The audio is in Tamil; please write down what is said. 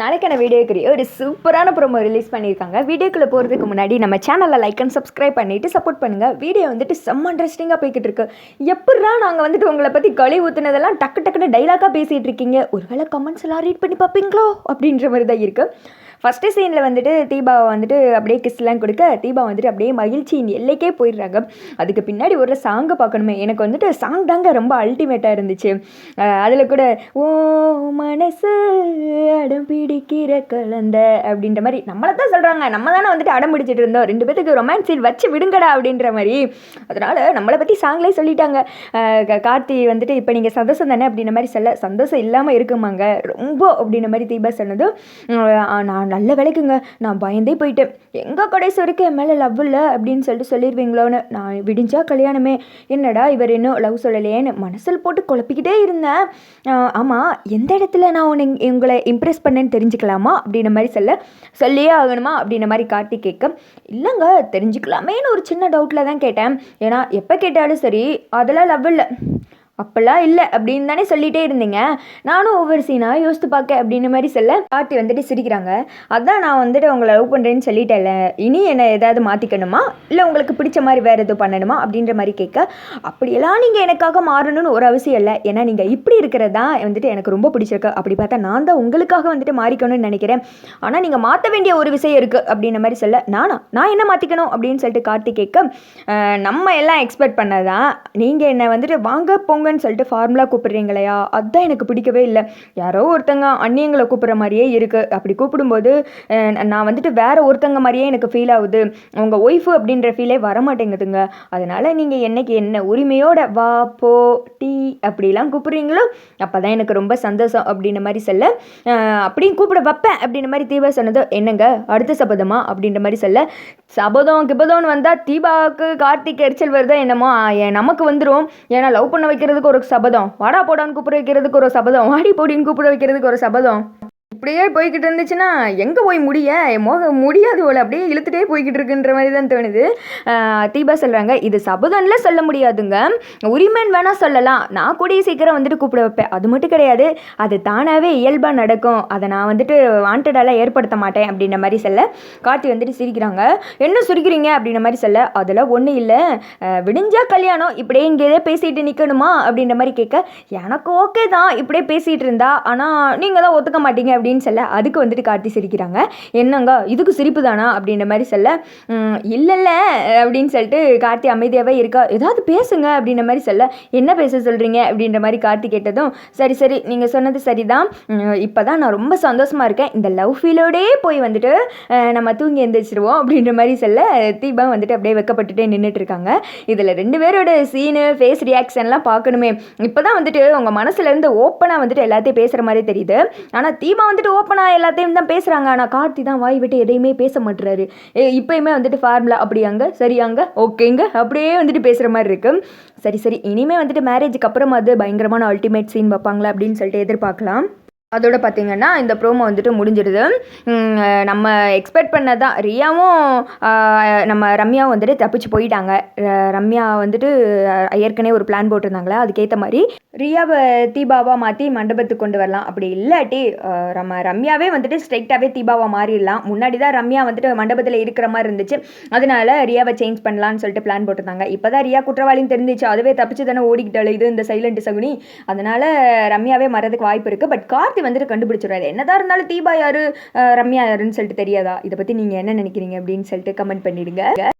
நாளைக்கான வீடியோக்குரிய ஒரு சூப்பரான ப்ரோமோ ரிலீஸ் பண்ணியிருக்காங்க. வீடியோக்குள்ளே போகிறதுக்கு முன்னாடி நம்ம சேனலை லைக் அண்ட் சப்ஸ்கிரைப் பண்ணிவிட்டு சப்போர்ட் பண்ணுங்கள் வீடியோ வந்துட்டு செம்ம இன்ட்ரெஸ்டிங்காக போய்கிட்டு இருக்கு. எப்பட்றா நாங்கள் வந்துட்டு உங்களை பற்றி களி ஊற்றுனதெல்லாம் டக்கு டக்குன்னு டைலாக்காக பேசிகிட்டு இருக்கீங்க? ஒருவேளை கமெண்ட்ஸ் எல்லாம் ரீட் பண்ணி பார்ப்பீங்களோ? அப்படின்ற மாதிரி தான் இருக்குது ஃபஸ்ட்டு சீனில் வந்துட்டு தீபாவை வந்துட்டு அப்படியே கிஸ்லாம் கொடுக்க தீபா வந்துட்டு அப்படியே மகிழ்ச்சியின் எல்லைக்கே போயிடுறாங்க. அதுக்கு பின்னாடி ஒரு சாங்கை பார்க்கணுமே. எனக்கு வந்துட்டு சாங் தாங்க ரொம்ப அல்டிமேட்டாக இருந்துச்சு. அதில் கூட ஓ மனசு அடம் பிடிக்கிற கலந்த அப்படின்ற மாதிரி. நம்மளை தான் சொல்கிறாங்க நம்ம தானே வந்துட்டு அடம் பிடிச்சிட்டு இருந்தோம். ரெண்டு பேத்துக்கு ரொமான்ஸ் சீன் வச்சு விடுங்கடா அப்படின்ற மாதிரி. அதனால் நம்மளை பற்றி சாங்லேயே சொல்லிட்டாங்க. க- கார்த்தி வந்துட்டு இப்போ நீங்கள் சந்தோஷம் தானே? அப்படின்ற மாதிரி சொல்ல சந்தோஷம் இல்லாமல் இருக்குமாங்க. ரொம்ப அப்படின்ற மாதிரி தீபா சொன்னதும் நான் நான் நல்ல வேலைக்குங்க. நான் பயந்தே போயிட்டேன். எங்கள் கடைசி வரைக்கும் என் மேலே லவ் இல்லை அப்படின்னு சொல்லிட்டு சொல்லிடுவீங்களோன்னு நான் விடிஞ்சா கல்யாணமே. என்னடா இவர் இன்னும் லவ் சொல்லலையேன்னு மனசில் போட்டு குழப்பிக்கிட்டே இருந்தேன். ஆமாம் எந்த இடத்துல நான் உன்னை உங்களை இம்ப்ரெஸ் பண்ணேன்னு தெரிஞ்சுக்கலாமா அப்படின்ற மாதிரி சொல்ல சொல்லியே ஆகணுமா அப்படின்ற மாதிரி காட்டி கேட்க இல்லைங்க தெரிஞ்சுக்கலாமேன்னு ஒரு சின்ன டவுட்டில் தான் கேட்டேன். ஏன்னா எப்போ கேட்டாலும் சரி அதெல்லாம் லவ் இல்லை. அப்போல்லாம் இல்லை அப்படின்னு தானே சொல்லிகிட்டே இருந்தீங்க. நானும் ஒவ்வொரு சீனாக யோசித்து பார்க்க அப்படின்ற மாதிரி சொல்ல கார்த்தி வந்துட்டு சிரிக்கிறாங்க. அதான் நான் வந்துட்டு உங்களை லவ் பண்ணுறேன்னு சொல்லிட்டேன்ல. இனி என்னை ஏதாவது மாற்றிக்கணுமா இல்லை உங்களுக்கு பிடிச்ச மாதிரி வேறு எதுவும் பண்ணணுமா? அப்படின்ற மாதிரி கேட்க அப்படியெல்லாம் நீங்கள் எனக்காக மாறணும்னு ஒரு அவசியம் இல்லை. ஏன்னா நீங்கள் இப்படி இருக்கிறதா வந்துட்டு எனக்கு ரொம்ப பிடிச்சிருக்கு. அப்படி பார்த்தா நான் தான் உங்களுக்காக வந்துட்டு மாறிக்கணும்னு நினைக்கிறேன். ஆனால் நீங்கள் மாற்ற வேண்டிய ஒரு விஷயம் இருக்குது அப்படின்ற மாதிரி சொல்ல நானா? நான் என்ன மாற்றிக்கணும் அப்படின்னு சொல்லிட்டு கார்த்தி கேட்க நம்ம எல்லாம் எக்ஸ்பெக்ட் பண்ணதான் நீங்கள் என்னை வந்துட்டு வாங்க போங்க போங்கன்னு சொல்லிட்டு ஃபார்முலா கூப்பிடுறீங்களையா? அதுதான் எனக்கு பிடிக்கவே இல்லை. யாரோ ஒருத்தங்க அந்நியங்களை கூப்பிட்ற மாதிரியே இருக்குது அப்படி கூப்பிடும்போது நான் வந்துட்டு வேற ஒருத்தங்க மாதிரியே எனக்கு ஃபீல் ஆகுது. உங்கள் ஒய்ஃபு அப்படின்ற ஃபீலே வர மாட்டேங்குதுங்க அதனால் நீங்கள் என்னைக்கு என்ன உரிமையோட வா போ டீ அப்படிலாம் கூப்பிட்றீங்களோ அப்போ தான் எனக்கு ரொம்ப சந்தோஷம் அப்படின்ற மாதிரி சொல்ல அப்படியும் கூப்பிட வைப்பேன் அப்படின்ற மாதிரி தீபா சொன்னது என்னங்க? அடுத்த சபதமா? அப்படின்ற மாதிரி சொல்ல சபதம் கிபதம்னு வந்தால் தீபாவுக்கு கார்த்திக் எரிச்சல் வருதோ என்னமோ நமக்கு வந்துடும் ஏன்னா லவ் பண்ண வைக்கிறது வைக்கிறதுக்கு ஒரு சபதம். வாடா போடான்னு கூப்பிட வைக்கிறதுக்கு ஒரு சபதம். வாடி போடின்னு கூப்பிட வைக்கிறதுக்கு ஒரு சபதம். இப்படியே போய்கிட்டு இருந்துச்சுன்னா எங்கே போய் முடிய? மோக முடியாது போல அப்படியே இழுத்துட்டே போய்கிட்டு இருக்குன்ற மாதிரி தான் தோணுது தீபா சொல்கிறாங்க இது சபதம்ல சொல்ல முடியாதுங்க. உரிமைன்னு வேணால் சொல்லலாம். நான் கூடிய சீக்கிரம் வந்துட்டு கூப்பிட வைப்பேன். அது மட்டும் கிடையாது. அது தானாகவே இயல்பாக நடக்கும். அதை நான் வந்துட்டு வாண்டடாலாம் ஏற்படுத்த மாட்டேன் அப்படின்ற மாதிரி சொல்ல. கார்த்தி வந்துட்டு சிரிக்கிறாங்க. என்ன சிரிக்கிறீங்க? அப்படின்ற மாதிரி சொல்ல. அதெல்லாம் ஒன்றும் இல்லை. விடிஞ்சா கல்யாணம். இப்படியே இங்கேயே பேசிட்டு நிற்கணுமா அப்படின்ற மாதிரி கேட்க எனக்கு ஓகே தான். இப்படியே பேசிகிட்டு இருந்தா. ஆனால் நீங்கள் தான் ஒத்துக்க மாட்டீங்க. அப்படின்னு சொல்ல அதுக்கு வந்துட்டு கார்த்தி சிரிக்கிறாங்க. என்னங்க இதுக்கு சிரிப்பு தானா? அப்படின்ற மாதிரி சொல்ல இல்லைல்ல அப்படின்னு சொல்லிட்டு கார்த்தி அமைதியாகவே இருக்கா ஏதாவது பேசுங்க அப்படின்ற மாதிரி சொல்ல என்ன பேச சொல்கிறீங்க அப்படின்ற மாதிரி கார்த்தி கேட்டதும் சரி சரி நீங்கள் சொன்னது சரிதான். இப்போ தான் நான் ரொம்ப சந்தோஷமாக இருக்கேன். இந்த லவ் ஃபீலோடே போய் வந்துட்டு நம்ம தூங்கி எந்திரிச்சிருவோம் அப்படின்ற மாதிரி சொல்ல தீபா வந்துட்டு அப்படியே வெக்கப்பட்டுட்டே நின்றுட்டு இருக்காங்க. இதில் ரெண்டு பேரோட சீனு ஃபேஸ் ரியாக்ஷன்லாம் பார்க்கணுமே. இப்போ தான் வந்துட்டு உங்கள் மனசுலேருந்து ஓப்பனாக வந்துட்டு எல்லாத்தையும் பேசுகிற மாதிரி தெரியுது. ஆனால் தீபா வந்துட்டு ஓப்பனாக எல்லாத்தையும் தான் பேசுகிறாங்க ஆனால் கார்த்தி தான் வாய் விட்டு எதையுமே பேச மாட்டுறாரு ஏ இப்போயுமே வந்துட்டு ஃபார்முலா அப்படியாங்க சரியாங்க ஓகேங்க அப்படியே வந்துட்டு பேசுகிற மாதிரி இருக்குது சரி சரி இனிமேல் வந்துட்டு மேரேஜுக்கு அப்புறமா அது பயங்கரமான அல்டிமேட் சீன் வைப்பாங்களா அப்படின்னு சொல்லிட்டு எதிர்பார்க்கலாம். அதோட பார்த்தீங்கன்னா இந்த ப்ரோமோ வந்துட்டு முடிஞ்சிடுது. நம்ம எக்ஸ்பெக்ட் பண்ணதான் ரியாவும் நம்ம ரம்யாவும் வந்துட்டு தப்பிச்சு போயிட்டாங்க. ரம்யா வந்துட்டு ஏற்கனவே ஒரு பிளான் போட்டிருந்தாங்களே அதுக்கேற்ற மாதிரி ரியாவை தீபாவாக மாற்றி மண்டபத்துக்கு கொண்டு வரலாம். அப்படி இல்லாட்டி நம்ம ரம்யாவே வந்துட்டு ஸ்ட்ரைட்டாகவே தீபாவாக மாறிடலாம். முன்னாடி தான் ரம்யா வந்துட்டு மண்டபத்தில் இருக்கிற மாதிரி இருந்துச்சு. அதனால ரியாவை சேஞ்ச் பண்ணலான்னு சொல்லிட்டு பிளான் போட்டிருந்தாங்க. இப்போ தான் ரியா குற்றவாளின்னு தெரிஞ்சிச்சு. அதுவே தப்பிச்சு தானே ஓடிக்கிட்டாள் இது இந்த சைலண்ட் சகுனி. அதனால ரம்யாவே மறதுக்கு வாய்ப்பு இருக்குது பட் கார்த்தி வந்துட்டு கண்டுபிடிச்சிடுறாரு என்னதான் இருந்தாலும் தீபா யாரு? ரம்யா யாருன்னு சொல்லிட்டு தெரியாதா? இதை பற்றி நீங்கள் என்ன நினைக்கிறீங்க அப்படின்னு சொல்லிட்டு கமெண்ட் பண்ணிடுங்க.